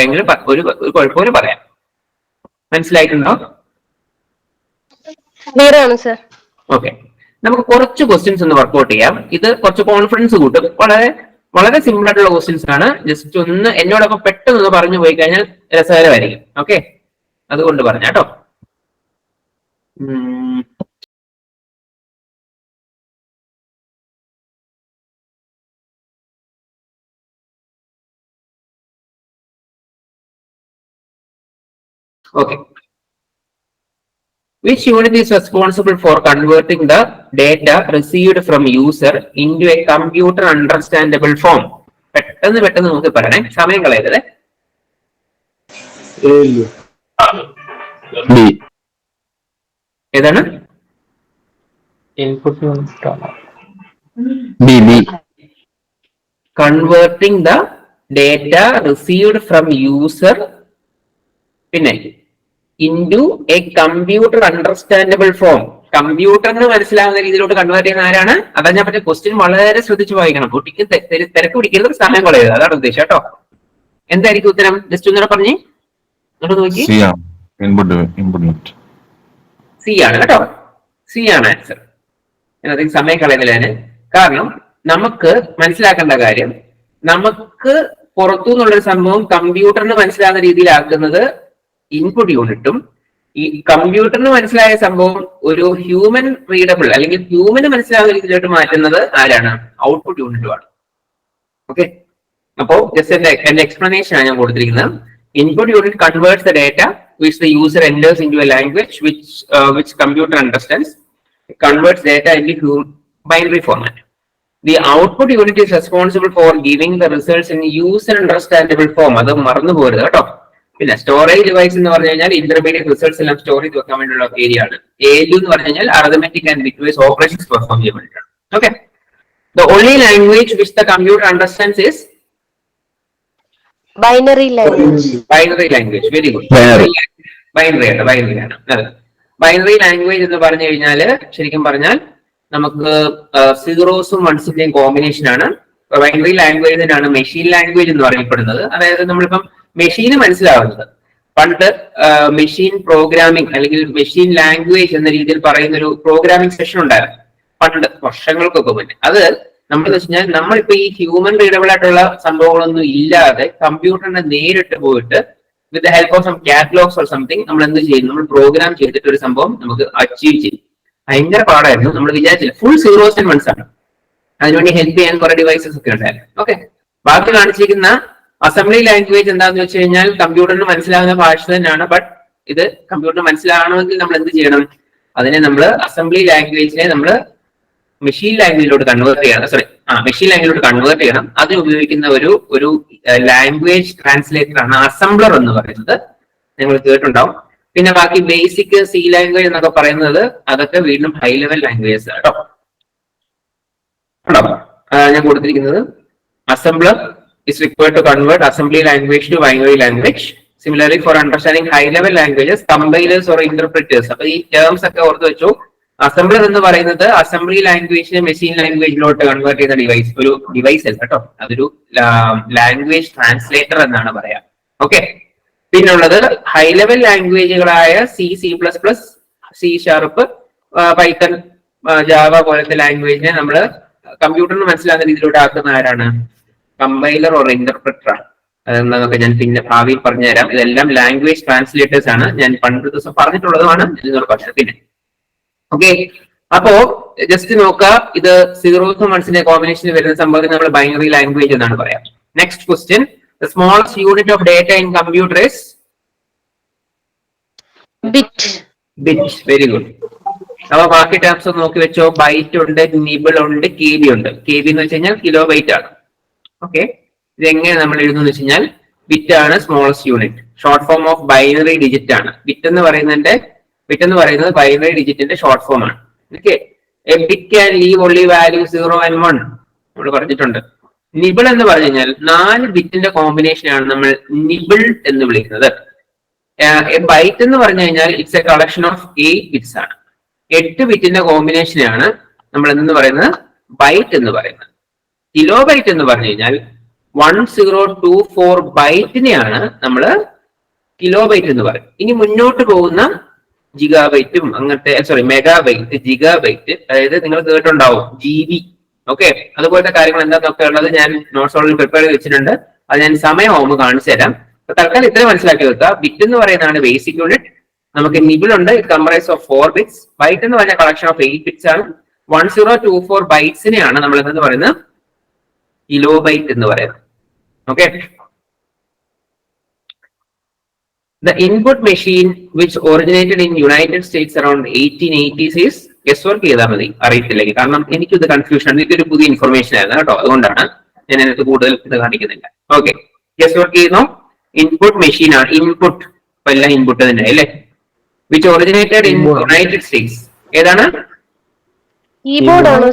പറയാമെങ്കിൽ പ- ഒരു ഒരു കുഴപ്പമില്ല പറയാം. മനസ്സിലായിട്ടുണ്ടോ? ക്ലിയർ ആണ് സർ. ഓക്കെ. നമുക്ക് കുറച്ച് ക്വസ്റ്റ്യൻസ് ഒന്ന് വർക്ക്ഔട്ട് ചെയ്യാം. ഇത് കുറച്ച് കോൺഫിഡൻസ് കൂട്ടും. വളരെ വളരെ സിമ്പിൾ ആയിട്ടുള്ള ക്വസ്റ്റ്യൻസ് ആണ്. ജസ്റ്റ് ഒന്ന് എന്നോടൊപ്പം പെട്ടെന്ന് ഒന്ന് പറഞ്ഞു പോയി കഴിഞ്ഞാൽ രസകരമായിരിക്കും. ഓക്കെ? അതുകൊണ്ട് പറഞ്ഞ കേട്ടോ Okay. Which unit is responsible for converting the data received from user into a computer understandable form? പെട്ടെന്ന് പെട്ടെന്ന് നമുക്ക് പറയണേ സമയം കളയരുത് ഏതാണ് converting the data received from user പിന്നെ into a computer understandable form കമ്പ്യൂട്ടറിന് മനസ്സിലാവുന്ന രീതിയിലോട്ട് കൺവേർട്ട് ചെയ്യുന്ന ആരാണ്? അതാ ഞാൻ പറ്റിയ ക്വസ്റ്റ്യൻ വളരെ ശ്രദ്ധിച്ച് വായിക്കണം. കുട്ടിക്ക് തിരക്ക് പിടിക്കരുത് സമയം കളയരുത് അതാണ് ഉദ്ദേശം കേട്ടോ. എന്തായിരിക്കും ഉത്തരം? ജസ്റ്റ് ഒന്നുകൂടെ പറഞ്ഞേ. നോക്കി. സി ആണ്. കേട്ടോ. സി ആണ് ആൻസർ അതിന് സമയം കളയുന്നില്ല ഞാൻ. കാരണം നമുക്ക് മനസ്സിലാക്കേണ്ട കാര്യം നമുക്ക് പുറത്തു നിന്നുള്ളൊരു സംഭവം കമ്പ്യൂട്ടറിന് മനസ്സിലാകുന്ന രീതിയിലാക്കുന്നത് ഇൻപുട്ട് യൂണിറ്റും ഈ കമ്പ്യൂട്ടറിന് മനസ്സിലായ സംഭവം ഒരു ഹ്യൂമൻ റീഡബിൾ അല്ലെങ്കിൽ ഹ്യൂമന് മനസ്സിലാകുന്ന രീതിയിലോട്ട് മാറ്റുന്നത് ആരാണ്? ഔട്ട്പുട്ട് യൂണിറ്റുമാണ് ഓക്കെ അപ്പോ ജസ്റ്റ് എന്റെ എക്സ്പ്ലനേഷൻ ആണ് ഞാൻ കൊടുത്തിരിക്കുന്നത്. Input unit converts the data which the user enters into a language which uh, which computer understands. Converts data into binary format. The output unit is responsible for giving the results in user understandable form. അത് മറന്നു പോരുത് കേട്ടോ. പിന്നെ storage device എന്ന് പറഞ്ഞു കഴിഞ്ഞാൽ intermediate results എല്ലാം store ചെയ്ത് വെക്കാൻ വേണ്ടിയുള്ള ഏരിയ ആണ്. ALU എന്ന് പറഞ്ഞു കഴിഞ്ഞാൽ arithmetic and bitwise operations perform ചെയ്യാൻ വേണ്ടിയിട്ടാണ് okay the only language which the computer understands is binary language binary language very good Binary. Binary ആണ് ബൈനറി ആണ്. അതെ. ബൈനറി ലാംഗ്വേജ് എന്ന് പറഞ്ഞു കഴിഞ്ഞാൽ ശരിക്കും പറഞ്ഞാൽ നമുക്ക് സീറോസും വൺസിന്റെയും കോമ്പിനേഷൻ ആണ്. ബൈനറി ലാംഗ്വേജിനാണ് മെഷീൻ ലാംഗ്വേജ് എന്ന് പറയപ്പെടുന്നത്. അതായത് നമ്മളിപ്പം മെഷീന് മനസ്സിലാവുന്നത്. പണ്ട് മെഷീൻ പ്രോഗ്രാമിംഗ് അല്ലെങ്കിൽ മെഷീൻ ലാംഗ്വേജ് എന്ന രീതിയിൽ പറയുന്ന ഒരു പ്രോഗ്രാമിംഗ് സെഷൻ ഉണ്ടായിരുന്നു. പണ്ട് വർഷങ്ങൾക്കൊക്കെ മുന്നേ. അത് നമ്മൾ വെച്ചാൽ നമ്മളിപ്പോ ഈ ഹ്യൂമൻ റീഡബിൾ ആയിട്ടുള്ള സംഭവങ്ങളൊന്നും ഇല്ലാതെ കമ്പ്യൂട്ടറിനെ നേരിട്ട് പോയിട്ട് with the help of some catalogs or something നമ്മൾ എന്ത് ചെയ്യും നമ്മൾ പ്രോഗ്രാം ചെയ്തിട്ട് ഒരു സംഭവം നമുക്ക് അച്ചീവ് ചെയ്യും ഭയങ്കര പാടായിരുന്നു. നമ്മൾ വിചാരിച്ചില്ല. ഫുൾ സീറോസ് ആൻഡ് വൺസ് ആണ്. അതിനുവേണ്ടി ഹെൽപ്പ് ചെയ്യാൻ കുറെ ഡിവൈസസ് ഒക്കെ ഉണ്ടായിരുന്നു. ഓക്കെ ബാക്കി കാണിച്ചിരിക്കുന്ന അസംബ്ലി ലാംഗ്വേജ് എന്താന്ന് വെച്ച് കഴിഞ്ഞാൽ കമ്പ്യൂട്ടറിന് മനസ്സിലാകുന്ന ഭാഷ തന്നെയാണ്. ബട്ട് ഇത് കമ്പ്യൂട്ടർ മനസ്സിലാവണമെങ്കിൽ നമ്മൾ എന്ത് ചെയ്യണം? അതിനെ നമ്മൾ അസംബ്ലി ലാംഗ്വേജിനെ നമ്മൾ മെഷീൻ ലാംഗ്വേജിലോട്ട് കൺവേർട്ട് ചെയ്യണം. സോറി ആ മെഷീൻ ലാംഗ്വേജിലോട്ട് കൺവേർട്ട് ചെയ്യണം. അതിന് ഉപയോഗിക്കുന്ന ഒരു ഒരു ലാംഗ്വേജ് ട്രാൻസ്ലേറ്റർ ആണ് അസംബ്ലർ എന്ന് പറയുന്നത്. നിങ്ങൾ കേട്ടിട്ടുണ്ടാവും. പിന്നെ ബാക്കി ബേസിക് സി ലാംഗ്വേജ് എന്നൊക്കെ പറയുന്നത് അതൊക്കെ വീണ്ടും ഹൈ ലെവൽ ലാംഗ്വേജസ് കേട്ടോ. ഞാൻ കൊടുത്തിരിക്കുന്നത് assembler is required to convert assembly language to binary language Similarly, for understanding level languages, compilers or interpreters. അപ്പൊ ഈ ടേംസ് ഒക്കെ ഓർത്ത് വെച്ചു. അസംബ്ലർ എന്ന് പറയുന്നത് അസംബ്ലി ലാംഗ്വേജിനെ മെഷീൻ ലാംഗ്വേജിലോട്ട് കൺവേർട്ട് ചെയ്യുന്ന ഡിവൈസ് ഒരു ഡിവൈസ് അല്ല കേട്ടോ. അതൊരു ലാംഗ്വേജ് ട്രാൻസ്ലേറ്റർ എന്നാണ് പറയാ. ഓക്കെ പിന്നുള്ളത് high level ലാംഗ്വേജുകളായ C C plus plus C sharp Python Java പോലത്തെ ലാംഗ്വേജിനെ നമ്മൾ കമ്പ്യൂട്ടറിന് മനസ്സിലാകുന്ന രീതിയിലൂടെ ആക്കുന്ന ആരാണ്? കമ്പൈലർ ഓർ ഇന്റർപ്രറ്റർ ആണ്. അതെന്താന്നൊക്കെ ഞാൻ പിന്നെ ഭാവിയിൽ പറഞ്ഞുതരാം. ഇതെല്ലാം ലാംഗ്വേജ് ട്രാൻസ്ലേറ്റേഴ്സ് ആണ്. ഞാൻ പണ്ട് ദിവസം പറഞ്ഞിട്ടുള്ളതുമാണ്. ഇതിനൊരു പക്ഷേ പിന്നെ. ഓക്കെ അപ്പോ ജസ്റ്റ് നോക്കുക ഇത് സീറോസും വൺസിന്റെ കോമ്പിനേഷനിൽ വരുന്ന സംഭവത്തിന് നമ്മൾ ബൈനറി ലാംഗ്വേജ് എന്നാണ് പറയാം. Next question the smallest unit of data in computer is bit bit very good അപ്പൊ ബാക്കി ടേംസ് ഒന്ന് നോക്കി വെച്ചോ. ബൈറ്റ് ഉണ്ട് നിബിൾ ഉണ്ട് കെ ബി ഉണ്ട്. കെ ബി എന്ന് വെച്ച് കഴിഞ്ഞാൽ കിലോ ബൈറ്റ് ആണ്. ഓക്കെ ഇത് എങ്ങനെ നമ്മൾ എഴുതുന്നു വെച്ച് കഴിഞ്ഞാൽ ബിറ്റ് ആണ് smallest unit short form of binary digit ആണ്. ബിറ്റ് എന്ന് പറയുന്നതിന്റെ ബിറ്റ് എന്ന് പറയുന്നത് ബൈനറി ഡിജിറ്റിന്റെ ഷോർട്ട് ഫോം ആണ്. Okay a bit leave only value zero and one നമ്മൾ പറഞ്ഞിട്ടുണ്ട്. നിബിൾ എന്ന് പറഞ്ഞു കഴിഞ്ഞാൽ നാല് ബിറ്റിന്റെ കോമ്പിനേഷൻ ആണ് നമ്മൾ നിബിൾ എന്ന് വിളിക്കുന്നത്. ബൈറ്റ് എന്ന് പറഞ്ഞു കഴിഞ്ഞാൽ it's a collection of eight bits ആണ്. എട്ട് ബിറ്റിന്റെ കോമ്പിനേഷനാണ് നമ്മൾ എന്ന് പറയുന്നത്? ബൈറ്റ് എന്ന് പറയുന്നത്. കിലോ ബൈറ്റ് എന്ന് പറഞ്ഞു കഴിഞ്ഞാൽ വൺ സീറോ ടു ഫോർ ബൈറ്റിനെയാണ് നമ്മൾ കിലോ ബൈറ്റ് എന്ന് പറയും ഇനി മുന്നോട്ട് പോകുന്ന ജിഗാ ബൈറ്റും അങ്ങനത്തെ sorry megabyte gigabyte അതായത് നിങ്ങൾ കേട്ടുണ്ടാവും ജി ബി ഓക്കെ അതുപോലത്തെ കാര്യങ്ങൾ എന്താന്നൊക്കെ ഉള്ളത് ഞാൻ നോട്ട്സ് ഓൾറെഡി പ്രിപ്പയർ ചെയ്ത് വെച്ചിട്ടുണ്ട്. അത് ഞാൻ സമയമാകുമ്പോൾ കാണിച്ചു തരാം. അപ്പൊ തൽക്കാലം ഇത്ര മനസ്സിലാക്കി വെക്കുക. ബിറ്റ് എന്ന് പറയുന്നതാണ് ബേസിക് യൂണിറ്റ് നമുക്ക് നിബിൾ ഉണ്ട്. Comprises of four bits byte എന്ന് പറഞ്ഞ കളക്ഷൻ ഓഫ് എയ്റ്റ് ബിറ്റ്സ് ആണ്. വൺ സീറോ ടു ഫോർ ബൈറ്റ്സിനെയാണ് നമ്മൾ എന്ന് പറയുന്നത്? കിലോ ബൈറ്റ് എന്ന് പറയുന്നത്. Okay The input machine which originated in United States around 1880s is guesswork ചെയ്താൽ മതി. അറിയത്തില്ലെങ്കിൽ. കാരണം എനിക്കിത് കൺഫ്യൂഷൻ ആണ്. ഇതൊരു പുതിയ ഇൻഫർമേഷൻ ആയിരുന്നു കേട്ടോ. അതുകൊണ്ടാണ് ഞാൻ അതിനകത്ത് കൂടുതൽ ഇത് കാണിക്കുന്നില്ല. ഓക്കെ ഗസ് വർക്ക് ചെയ്യുന്നു. ഇൻപുട്ട് മെഷീൻ ആണ്. ഇൻപുട്ട് എല്ലാം ഇൻപുട്ട് തന്നെ അല്ലേ? Which originated in United States ഏതാണ്? കീബോർഡ് ആണ്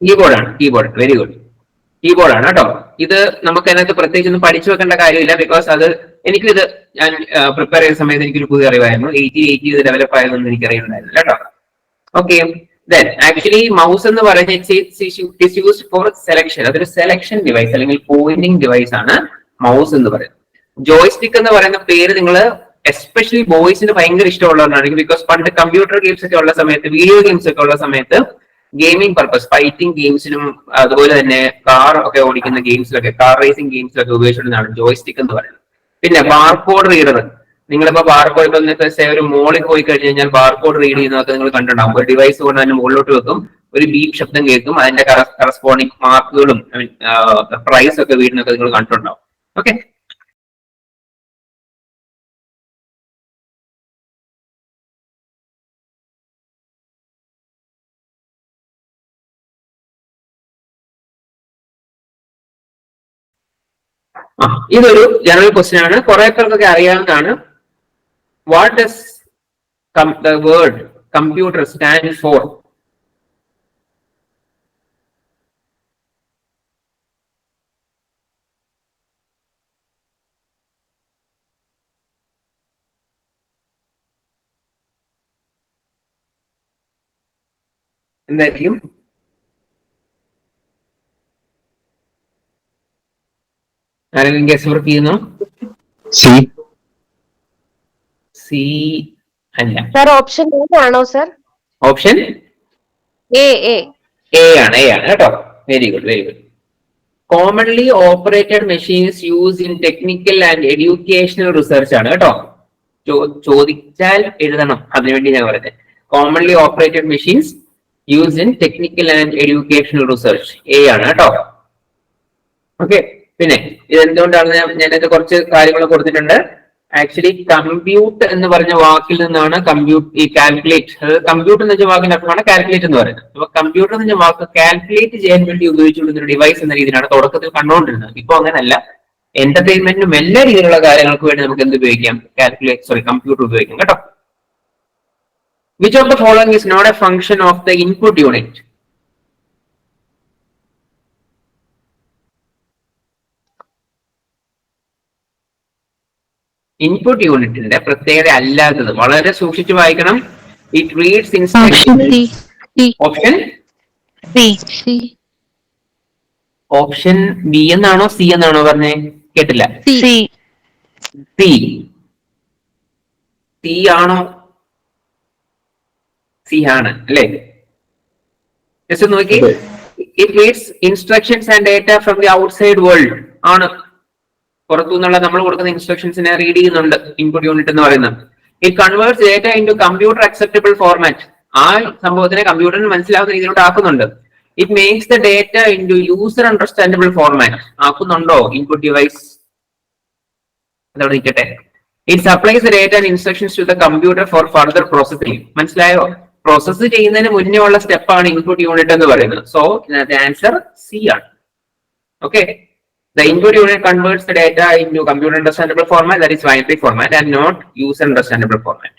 കീബോർഡ് ആണ്. കീബോർഡ് വെരി ഗുഡ് കീബോർഡ് ആണ് കേട്ടോ. ഇത് നമുക്ക് അതിനകത്ത് പ്രത്യേകിച്ച് ഒന്നും പഠിച്ചു വെക്കേണ്ട കാര്യമില്ല ബിക്കോസ് അത് എനിക്കിത് ഞാൻ പ്രിപ്പയർ ചെയ്ത സമയത്ത് എനിക്കൊരു പുതിയ അറിവായിരുന്നു. എയ്റ്റി എയ്റ്റി ഇത് ഡെവലപ്പ് ആയതൊന്നും എനിക്ക് അറിയുന്നുണ്ടായിരുന്നു കേട്ടോ. ഓക്കെ ദെൻ ആക്ച്വലി മൗസ് എന്ന് പറയുന്നത് ഫോർ സെലക്ഷൻ അതൊരു സെലക്ഷൻ ഡിവൈസ് അല്ലെങ്കിൽ പോയിന്റിംഗ് ഡിവൈസ് ആണ് മൗസ് എന്ന് പറയുന്നത്. ജോയ്സ്റ്റിക് എന്ന് പറയുന്ന പേര് നിങ്ങൾ എസ്പെഷ്യലി ബോയ്സിന് ഭയങ്കര ഇഷ്ടമുള്ളവരാണെങ്കിൽ ബിക്കോസ് പണ്ട് കമ്പ്യൂട്ടർ ഗെയിംസ് ഒക്കെ ഉള്ള സമയത്ത് വീഡിയോ ഗെയിംസ് ഒക്കെ ഉള്ള സമയത്ത് ഗെയിമിംഗ് പർപ്പസ് ഫൈറ്റിംഗ് ഗെയിംസിനും അതുപോലെ തന്നെ കാർ ഒക്കെ ഓടിക്കുന്ന ഗെയിംസിലൊക്കെ കാർ റേസിംഗ് ഗെയിംസിലൊക്കെ ഉപയോഗിച്ചിരുന്നതാണ് ജോയ്സ്റ്റിക് എന്ന് പറയുന്നത്. പിന്നെ ബാർകോഡ് റീഡർ നിങ്ങളിപ്പോ ബാർകോഡ് ഇപ്പൊ ഒരു മോളിൽ പോയി കഴിഞ്ഞ് കഴിഞ്ഞാൽ ബാർകോഡ് റീഡ് ചെയ്യുന്നതൊക്കെ നിങ്ങൾ കണ്ടിട്ടുണ്ടാവും. ഒരു ഡിവൈസ് കൊണ്ട് അതിന് മുകളിലോട്ട് വെക്കും ഒരു ബീപ് ശബ്ദം കേൾക്കും അതിന്റെ കറസ്പോണ്ടിങ് മാർക്കുകളും പ്രൈസ് ഒക്കെ വീടിനൊക്കെ നിങ്ങൾ കണ്ടിട്ടുണ്ടാവും. ഓക്കെ ഇതൊരു ജനറൽ ക്വസ്റ്റ്യൻ ആണ്. കുറെ പേർക്കൊക്കെ അറിയാവുന്നതാണ്. What does word computer stand for എന്തായിരിക്കും? ആരെങ്കിലും ഗസ് വർക്ക് ചെയ്യുന്നു? C. സി അല്ല. സർ ഓപ്ഷൻ എ ആണോ sir option A A A ആണ് എ ആണ് കേട്ടോ. Very good very good commonly operated machines use in technical and educational research ആണ് കേട്ടോ. ചോ- ചോദിച്ചാൽ എഴുതണം അതിനുവേണ്ടി ഞാൻ പറയുന്നത് commonly operated machines use in technical and educational research A ആണ് കേട്ടോ. ഓക്കെ പിന്നെ ഇതെന്തുകൊണ്ടാണ് ഞാനത് കുറച്ച് കാര്യങ്ങൾ കൊടുത്തിട്ടുണ്ട്? ആക്ച്വലി കമ്പ്യൂട്ട് എന്ന് പറഞ്ഞ വാക്കിൽ നിന്നാണ് കമ്പ്യൂട്ട് ഈ കാൽക്കുലേറ്റ് അതായത് കമ്പ്യൂട്ട് എന്ന് വെച്ച വാക്കിന്റെ അർത്ഥമാണ് കാൽക്കുലേറ്റ് എന്ന് പറയുന്നത്. അപ്പൊ കമ്പ്യൂട്ടർ എന്ന് വെച്ച വാക്ക് കാൽക്കുലേറ്റ് ചെയ്യാൻ വേണ്ടി ഉപയോഗിച്ചുകൊണ്ടിരുന്ന ഡിവൈസ് എന്ന രീതിയിലാണ് തുടക്കത്തിൽ കണ്ടുകൊണ്ടിരുന്നത്. ഇപ്പൊ അങ്ങനല്ല. എന്റർടൈൻമെന്റിനും എല്ലാ രീതിയിലുള്ള കാര്യങ്ങൾക്ക് വേണ്ടി നമുക്ക് എന്ത് ഉപയോഗിക്കാം? കാൽക്കുലേറ്റ് സോറി കമ്പ്യൂട്ടർ ഉപയോഗിക്കാം. കേട്ടോ? Which of the following is not a function of the input unit input യൂണിറ്റിന്റെ പ്രത്യേകത അല്ലാത്തത്. വളരെ സൂക്ഷിച്ചു വായിക്കണം. It reads instruction C. C. Option. Option B എന്നാണോ സി എന്നാണോ പറഞ്ഞേ? കേട്ടില്ല. C. സി സി ആണോ? സി ആണ് അല്ലേ? ജസ്റ്റ് നോക്കി. It reads instructions and data from the outside world ആണ്. പുറത്തു നിന്നുള്ള നമ്മൾ കൊടുക്കുന്ന ഇൻസ്ട്രക്ഷൻസിനെ റീഡ് ചെയ്യുന്നുണ്ട് ഇൻപുട്ട് യൂണിറ്റ് എന്ന് പറയുന്നത്. It converts data in to computer acceptable format ആ സംഭവത്തിനെ കമ്പ്യൂട്ടറിന് മനസ്സിലാവുന്ന രീതിയിലോട്ട് ആക്കുന്നുണ്ട്. It makes the data in to user understandable format ആക്കുന്നുണ്ടോ? Input device അതവിടെ നിൽക്കട്ടെ it supplies data and instructions to the computer for further processing മനസ്സിലായോ? പ്രോസസ്സ് ചെയ്യുന്നതിന് മുന്നേ ഉള്ള സ്റ്റെപ്പാണ് ഇൻപുട്ട് യൂണിറ്റ് എന്ന് പറയുന്നത്. സോ ആൻസർ സി ആണ്. Okay The input unit converts the data into computer understandable format, that is binary format, and not user understandable format.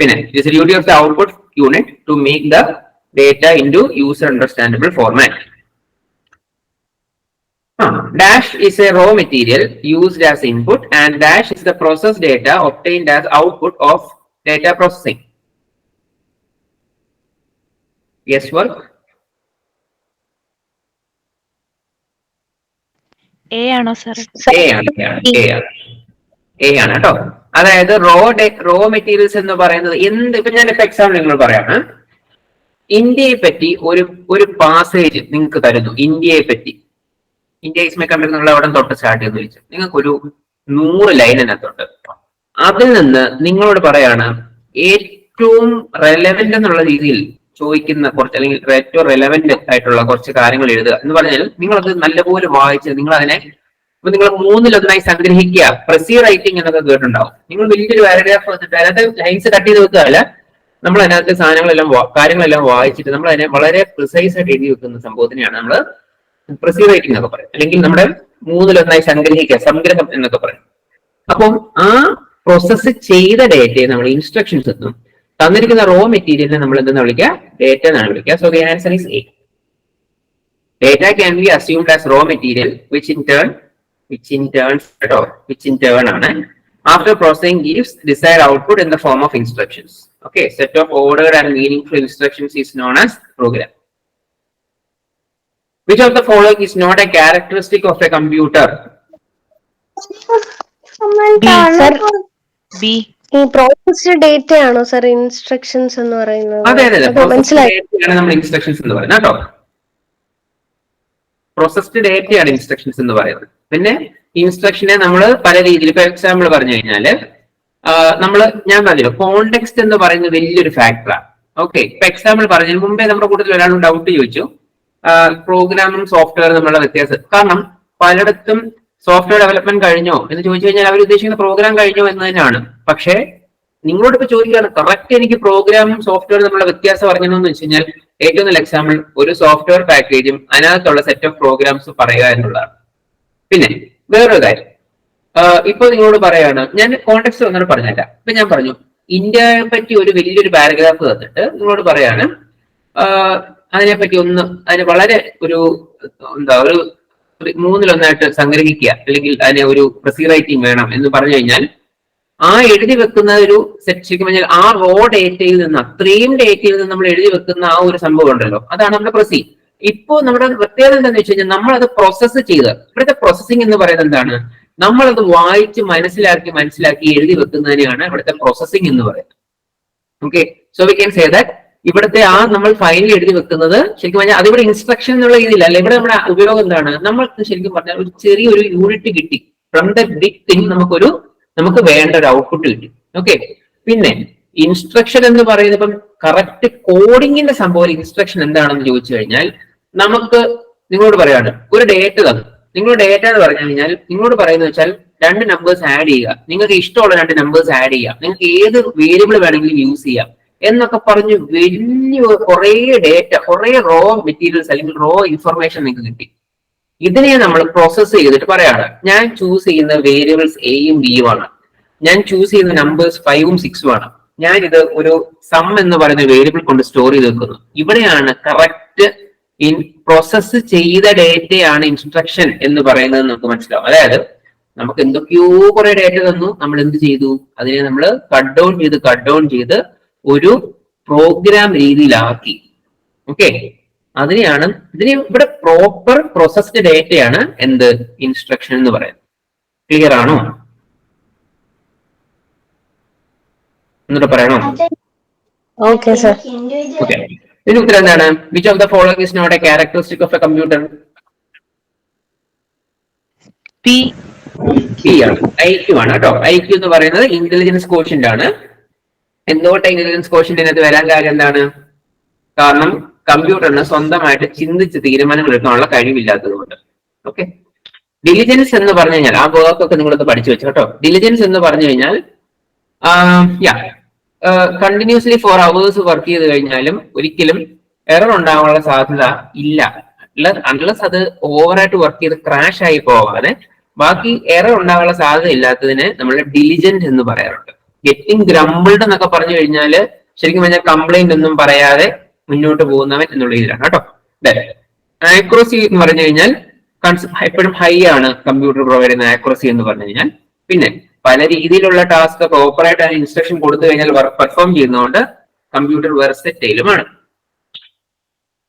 Finally, it is the duty of the output unit to make the data into user understandable format. Dash is a raw material used as input and dash is the process data obtained as output of data processing. Yes, Guesswork? A കേട്ടോ. അതായത് raw raw materials എന്ന് പറയുന്നത് എന്ത് ഇപ്പൊ ഞാൻ ഇപ്പൊ example നിങ്ങൾ പറയാണ് ഇന്ത്യയെ പറ്റി ഒരു ഒരു പാസേജ് നിങ്ങൾക്ക് തരുന്നു ഇന്ത്യയെ പറ്റി. ഇന്ത്യ ഇസ് കൺട്രി നിങ്ങൾ അവിടെ തൊട്ട് സ്റ്റാർട്ട് ചെയ്യുന്ന ചോദിച്ചു. നിങ്ങൾക്ക് ഒരു നൂറ് ലൈൻ അതിനകത്തുണ്ട്. അതിൽ നിന്ന് നിങ്ങളോട് പറയാണ് ഏറ്റവും റെലവെന്റ് എന്നുള്ള രീതിയിൽ ചോദിക്കുന്ന കുറച്ച് അല്ലെങ്കിൽ ഏറ്റവും റെലവെന്റ് ആയിട്ടുള്ള കുറച്ച് കാര്യങ്ങൾ എഴുതുക. എന്ന് പറഞ്ഞാൽ നിങ്ങളത് നല്ലപോലെ വായിച്ച് നിങ്ങൾ അതിനെ ഇപ്പൊ നിങ്ങൾ മൂന്നിലൊന്നായി സംഗ്രഹിക്കുക. പ്രസി റൈറ്റിംഗ് എന്നൊക്കെ കേട്ടിട്ടുണ്ടാവും. നിങ്ങൾ വലിയൊരു പാരഗ്രാഫ് വന്നിട്ട് അതിനകത്ത് ലൈൻസ് കട്ട് ചെയ്ത് വെക്കുകയല്ല. നമ്മൾ അതിനകത്ത് സാധനങ്ങളെല്ലാം കാര്യങ്ങളെല്ലാം വായിച്ചിട്ട് നമ്മൾ അതിനെ വളരെ പ്രിസൈസ് ആയിട്ട് എഴുതി വെക്കുന്ന സംഭവത്തിനെയാണ് നമ്മൾ പ്രസി റൈറ്റിംഗ് എന്നൊക്കെ പറയും അല്ലെങ്കിൽ നമ്മുടെ മൂന്നിലൊന്നായി സംഗ്രഹിക്കുക സംഗ്രഹം എന്നൊക്കെ പറയും അപ്പം ആ പ്രോസസ്സ് ചെയ്ത ഡേറ്റയെ നമ്മൾ ഇൻസ്ട്രക്ഷൻസ് എത്തും. തന്നിരിക്കുന്ന റോ മെറ്റീരിയലിനെ നമ്മൾ എന്തെന്ന് വിളിക്കുക? ഡേറ്റ എന്നാണ് വിളിക്കുക. So the answer is A data can be assumed as raw material which in turn which in turn കേട്ടോ വിച്ച് ഇൻ ടേൺ ആണ്. After processing gives desired output in the form of instructions okay set of order and meaningful instructions is known as program Which of the following is not a characteristic of a computer? B. Sir. B ഈ processed data ആണോ sir instructions എന്ന് പറയുന്നത്? അതെ അതെ അത്. മനസ്സിലായി. ആണ് നമ്മൾ ഇൻസ്ട്രക്ഷൻസ് എന്ന് പറയുന്നത് കേട്ടോ. പ്രോസസ്ഡ് ഡേറ്റയാണ് ഇൻസ്ട്രക്ഷൻസ് എന്ന് പറയുന്നത്. പിന്നെ ഇൻസ്ട്രക്ഷനെ നമ്മൾ പല രീതിയിൽ ഇപ്പൊ എക്സാമ്പിൾ പറഞ്ഞു കഴിഞ്ഞാൽ നമ്മൾ ഞാൻ പറഞ്ഞു കോണ്ടെക്സ്റ്റ് എന്ന് പറയുന്നത് വലിയൊരു ഫാക്ടറാണ് ഓക്കെ ഇപ്പൊ എക്സാമ്പിൾ പറഞ്ഞതിന് മുമ്പേ നമ്മുടെ കൂട്ടത്തിൽ ഒരാൾ ഡൗട്ട് ചോദിച്ചു. പ്രോഗ്രാമും സോഫ്റ്റ്വെയറും തമ്മിലുള്ള വ്യത്യാസം. കാരണം പലയിടത്തും സോഫ്റ്റ്വെയർ ഡെവലപ്മെന്റ് കഴിഞ്ഞോ എന്ന് ചോദിച്ചു കഴിഞ്ഞാൽ അവർ ഉദ്ദേശിക്കുന്ന പ്രോഗ്രാം കഴിഞ്ഞോ എന്ന് തന്നെയാണ് പക്ഷേ നിങ്ങളോട് ഇപ്പൊ ചോദിക്കുകയാണ് കറക്റ്റ് എനിക്ക് പ്രോഗ്രാമും സോഫ്റ്റ്വെയർ തമ്മിലുള്ള വ്യത്യാസം പറഞ്ഞതെന്ന് വെച്ച് കഴിഞ്ഞാൽ ഏറ്റവും നല്ല എക്സാമ്പിൾ ഒരു സോഫ്റ്റ്വെയർ പാക്കേജും അതിനകത്തുള്ള സെറ്റ് ഓഫ് പ്രോഗ്രാംസ് പറയുക എന്നുള്ളതാണ്. പിന്നെ വേറൊരു കാര്യം. ഇപ്പൊ നിങ്ങളോട് പറയാണ് ഞാൻ കോണ്ടക്സ്റ്റ് വന്നിട്ട് പറഞ്ഞല്ല ഇപ്പൊ ഞാൻ പറഞ്ഞു ഇന്ത്യയെ പറ്റി ഒരു വലിയൊരു പാരഗ്രാഫ് തന്നിട്ട് നിങ്ങളോട് പറയാണ് അതിനെ അതിനെപ്പറ്റി ഒന്ന് അതിന് വളരെ ഒരു എന്താ ഒരു മൂന്നിലൊന്നായിട്ട് സംഗ്രഹിക്കുക അല്ലെങ്കിൽ അതിനെ ഒരു പ്രസി റൈറ്റിംഗ് വേണം എന്ന് പറഞ്ഞു കഴിഞ്ഞാൽ ആ എഴുതി വെക്കുന്ന ഒരു സെറ്റ് പറഞ്ഞാൽ ആ റോ ഡേറ്റയിൽ നിന്ന് അത്രയും ഡേറ്റയിൽ നിന്ന് നമ്മൾ എഴുതി വെക്കുന്ന ആ ഒരു സംഭവം ഉണ്ടല്ലോ. അതാണ് നമ്മുടെ പ്രസി ഇപ്പോ നമ്മുടെ പ്രത്യേകത എന്താണെന്ന് വെച്ച് കഴിഞ്ഞാൽ നമ്മൾ അത് പ്രോസസ്സ് ചെയ്ത് ഇവിടുത്തെ പ്രോസസ്സിംഗ് എന്ന് പറയുന്നത് എന്താണ്? നമ്മളത് വായിച്ച് മനസ്സിലാക്കി മനസ്സിലാക്കി എഴുതി വെക്കുന്നതിനെയാണ് ഇവിടുത്തെ പ്രോസസ്സിംഗ് എന്ന് പറയുന്നത്. Okay so we can say that ഇവിടുത്തെ ആ നമ്മൾ ഫയലിൽ എഴുതി വെക്കുന്നത് ശരിക്കും പറഞ്ഞാൽ അതിവിടെ ഇൻസ്ട്രക്ഷൻ എന്നുള്ള രീതിയില്ല അല്ല ഇവിടെ നമ്മുടെ ഉപയോഗം എന്താണ്? നമ്മൾക്ക് ശരിക്കും പറഞ്ഞാൽ ഒരു ചെറിയൊരു യൂണിറ്റ് കിട്ടി. ഫ്രം ദ ബിഗ് തിങ് നമുക്കൊരു നമുക്ക് വേണ്ട ഒരു ഔട്ട്പുട്ട് കിട്ടി. ഓക്കെ പിന്നെ ഇൻസ്ട്രക്ഷൻ എന്ന് പറയുന്നത് ഇപ്പം കറക്റ്റ് കോഡിങ്ങിന്റെ സംഭവം ഇൻസ്ട്രക്ഷൻ എന്താണെന്ന് ചോദിച്ചു കഴിഞ്ഞാൽ നമുക്ക് നിങ്ങളോട് പറയാണ് ഒരു ഡേറ്റ തന്നു. നിങ്ങൾ ഡേറ്റ എന്ന് പറഞ്ഞു കഴിഞ്ഞാൽ നിങ്ങളോട് പറയുന്നത് വെച്ചാൽ രണ്ട് നമ്പേഴ്സ് ആഡ് ചെയ്യുക. നിങ്ങൾക്ക് ഇഷ്ടമുള്ള രണ്ട് നമ്പേഴ്സ് ആഡ് ചെയ്യാം നിങ്ങൾക്ക് ഏത് വേരിയബിൾ വേണമെങ്കിലും യൂസ് ചെയ്യാം. എന്നൊക്കെ പറഞ്ഞ് വലിയ കുറേ ഡേറ്റ കുറേ റോ മെറ്റീരിയൽസ് അല്ലെങ്കിൽ റോ ഇൻഫർമേഷൻ നിങ്ങൾക്ക് കിട്ടി. ഇതിനെ നമ്മൾ പ്രോസസ്സ് ചെയ്തിട്ട് പറയാണ്. ഞാൻ ചൂസ് ചെയ്യുന്ന വേരിയബിൾസ് എയും ബിയും ആണ്. ഞാൻ ചൂസ് ചെയ്യുന്ന നമ്പേഴ്സ് ഫൈവും സിക്സും ആണ്. ഞാൻ ഇത് ഒരു സം എന്ന് പറയുന്ന വേരിയബിൾ കൊണ്ട് സ്റ്റോർ ചെയ്ത് വെക്കുന്നു. ഇവിടെയാണ് കറക്റ്റ് ഇൻ പ്രോസസ്സ് ചെയ്ത ഡേറ്റയാണ് ഇൻസ്ട്രക്ഷൻ എന്ന് പറയുന്നത് നമുക്ക് മനസ്സിലാവും. അതായത് നമുക്ക് എന്തൊക്കെയോ കുറെ ഡേറ്റ തന്നു. നമ്മൾ എന്ത് ചെയ്തു? അതിനെ നമ്മൾ കട്ട് ഡൗൺ ചെയ്ത് കട്ട് ഡൗൺ ചെയ്ത് ഒരു പ്രോഗ്രാം രീതിയിലാക്കി. ഓക്കെ അതിനെയാണ് ഇതിന് ഇവിടെ പ്രോപ്പർ പ്രോസസ്ഡ് ഡേറ്റയാണ് എന്ത്? ഇൻസ്ട്രക്ഷൻ എന്ന് പറയുന്നത്. ക്ലിയർ ആണോ? എന്നിട്ട് പറയണോ? ഓക്കെ ഇതിന് ഉത്തരം എന്താണ്? Which of the following is not a characteristic of a computer P P ആണ്. ഐ ക്യു ആണ് കേട്ടോ. ഐ ക്യു എന്ന് പറയുന്നത് ഇന്റലിജൻസ് കോഷ്യന്റ് ആണ്. എന്തുകൊണ്ട് ഇന്റലിജൻസ് കോഷ്യന്റ് ഇതിനകത്ത് വരാൻ കാര്യം എന്താണ്? കാരണം കമ്പ്യൂട്ടറിന് സ്വന്തമായിട്ട് ചിന്തിച്ച് തീരുമാനങ്ങൾ എടുക്കാനുള്ള കഴിവില്ലാത്തത് കൊണ്ട് ഓക്കെ ഡിലിജൻസ് എന്ന് പറഞ്ഞു കഴിഞ്ഞാൽ ആ വർക്ക് ഒക്കെ നിങ്ങളൊന്ന് പഠിച്ചു വെച്ചു കേട്ടോ. ഡിലിജൻസ് എന്ന് പറഞ്ഞു കഴിഞ്ഞാൽ yeah continuously for hours work ചെയ്ത് കഴിഞ്ഞാലും ഒരിക്കലും എറർ ഉണ്ടാകാനുള്ള സാധ്യത ഇല്ല. അൺലസ് അത് ഓവറായിട്ട് വർക്ക് ചെയ്ത് ക്രാഷ് ആയി പോകാതെ ബാക്കി എറർ ഉണ്ടാകാനുള്ള സാധ്യത ഇല്ലാത്തതിന് നമ്മൾ ഡിലിജന്റ് എന്ന് പറയാറുണ്ട്. ഗെറ്റിംഗ് ഗ്രംബിൾഡ് എന്നൊക്കെ പറഞ്ഞു കഴിഞ്ഞാൽ ശരിക്കും പറഞ്ഞാൽ കംപ്ലൈന്റ് ഒന്നും പറയാതെ മുന്നോട്ട് പോകുന്നവൻ എന്നുള്ള രീതിയിലാണ് കേട്ടോ. ആക്യുറസി എന്ന് പറഞ്ഞു കഴിഞ്ഞാൽ എപ്പോഴും ഹൈ ആണ് കമ്പ്യൂട്ടർ പ്രൊവൈഡ് ചെയ്യുന്ന ആക്യുറസി എന്ന് പറഞ്ഞു കഴിഞ്ഞാൽ. പിന്നെ പല രീതിയിലുള്ള ടാസ്ക് പ്രോപ്പറായിട്ട് അതിന് ഇൻസ്ട്രക്ഷൻ കൊടുത്തു കഴിഞ്ഞാൽ വർക്ക് പെർഫോം ചെയ്യുന്നതുകൊണ്ട് computer വെർസറ്റൈലുമാണ്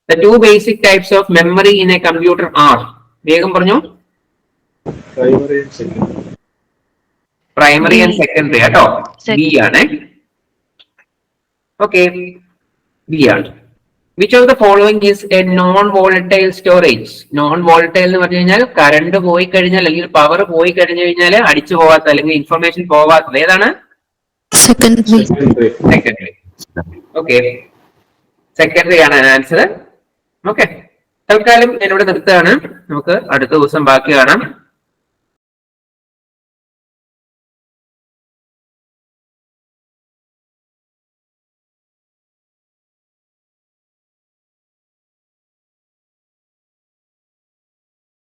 the two basic types of memory in a computer are വേഗം പറഞ്ഞു? പ്രൈമറി ആൻഡ് സെക്കൻഡറി കേട്ടോ. ബി ആണ്. ഓക്കെ ബി ആണ്. Which of the following is a non volatile storage non volatile എന്ന് പറഞ്ഞു കഴിഞ്ഞാൽ കറണ്ട് പോയി കഴിഞ്ഞാൽ അല്ലെങ്കിൽ പവർ പോയി കഴിഞ്ഞു കഴിഞ്ഞാൽ അടിച്ചു പോവാത്ത അല്ലെങ്കിൽ ഇൻഫർമേഷൻ പോവാത്തത്. ഏതാണ്? സെക്കൻഡറി സെക്കൻഡറി ഓക്കെ സെക്കൻഡറി ആണ് ആൻസർ ഓക്കെ തൽക്കാലം എന്നോട് നിർത്തുകയാണ്. നമുക്ക് അടുത്ത ദിവസം ബാക്കി കാണാം.